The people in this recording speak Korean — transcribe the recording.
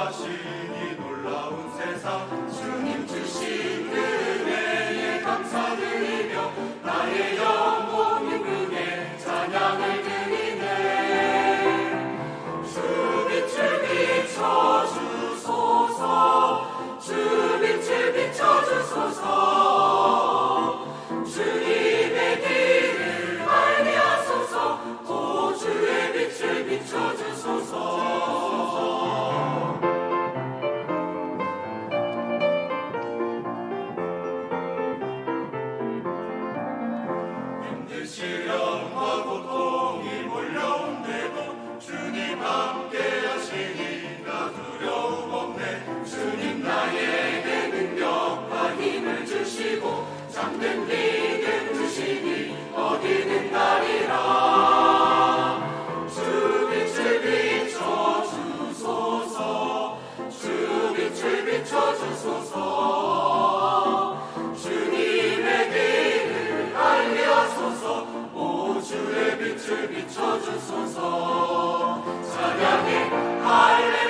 하시니 놀라운 세상 만드시라 빛을 비춰주소서. 찬양해 할렐루야.